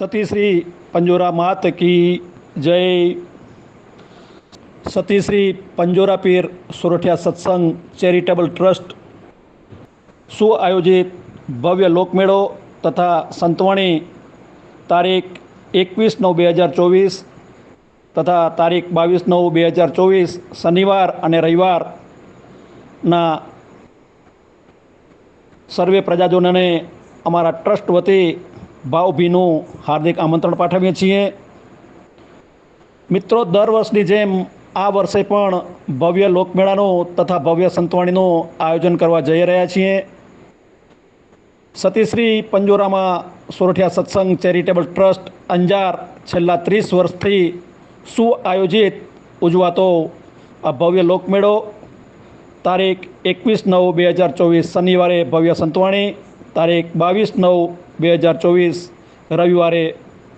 સતીશ્રી પંજોરા માત કી જય સતીશ્રી પંજોરા પીર સોરઠિયા સત્સંગ ચેરિટેબલ ટ્રસ્ટ સુઆયોજિત ભવ્ય લોકમેળો તથા સંતવાણી તારીખ એકવીસ નવ બે હજાર ચોવીસ તથા તારીખ બાવીસ નવ બે હજાર ચોવીસ શનિવાર અને રવિવારના સર્વે પ્રજાજનોને અમારા ટ્રસ્ટ વતી ભાવભીનું હાર્દિક આમંત્રણ પાઠવીએ છીએ. મિત્રો, દર વર્ષની જેમ આ વર્ષે પણ ભવ્ય લોકમેળાનું તથા ભવ્ય સંતવાણીનું આયોજન કરવા જઈ રહ્યા છીએ. સતીશ્રી પંજોરામાં સોરઠિયા સત્સંગ ચેરિટેબલ ટ્રસ્ટ અંજાર છેલ્લા ત્રીસ વર્ષથી સુઆયોજિત ઉજવાતો આ ભવ્ય લોકમેળો. તારીખ એકવીસ નવ બે હજાર ચોવીસ શનિવારે ભવ્ય સંતવાણી, તારીખ બાવીસ નવ બે હજાર ચોવીસ રવિવારે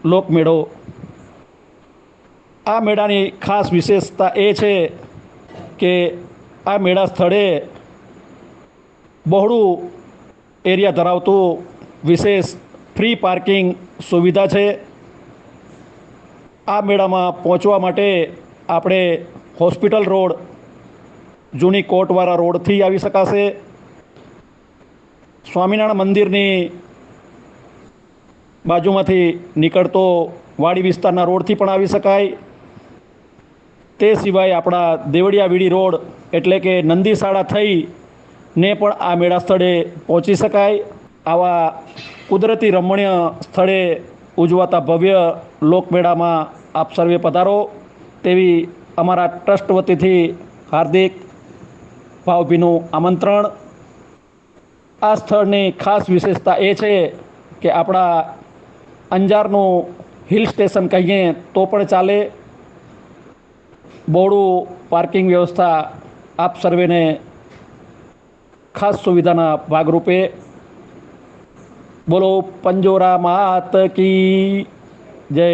લોકમેળો. આ મેળાની ખાસ વિશેષતા એ છે કે આ મેળા સ્થળે બહોળું એરિયા ધરાવતું વિશેષ ફ્રી પાર્કિંગ સુવિધા છે. આ મેળામાં પહોંચવા માટે આપણે હોસ્પિટલ રોડ, જૂની કોટવાળા રોડથી આવી શકાશે. સ્વામિનારાયણ મંદિરની બાજુમાંથી નીકળતો વાડી વિસ્તારના રોડથી પણ આવી શકાય. તે સિવાય આપણા દેવળિયાવીડી રોડ એટલે કે નંદીશાળા થઈ ને પણ આ મેળા સ્થળે પહોંચી શકાય. આવા કુદરતી રમણીય સ્થળે ઉજવાતા ભવ્ય લોકમેળામાં આપ સર્વે પધારો. તેવી અમારા ટ્રસ્ટ વતીથી હાર્દિક ભાવભીનું આમંત્રણ. આ સ્થળની ખાસ વિશેષતા એ છે કે આપણા અંજારનું હિલ સ્ટેશન કહીએ તો પણ ચાલે. બોડું પાર્કિંગ વ્યવસ્થા આપ સર્વેને ખાસ સુવિધાના ભાગરૂપે. બોલો, પંજોરા માત કી જય.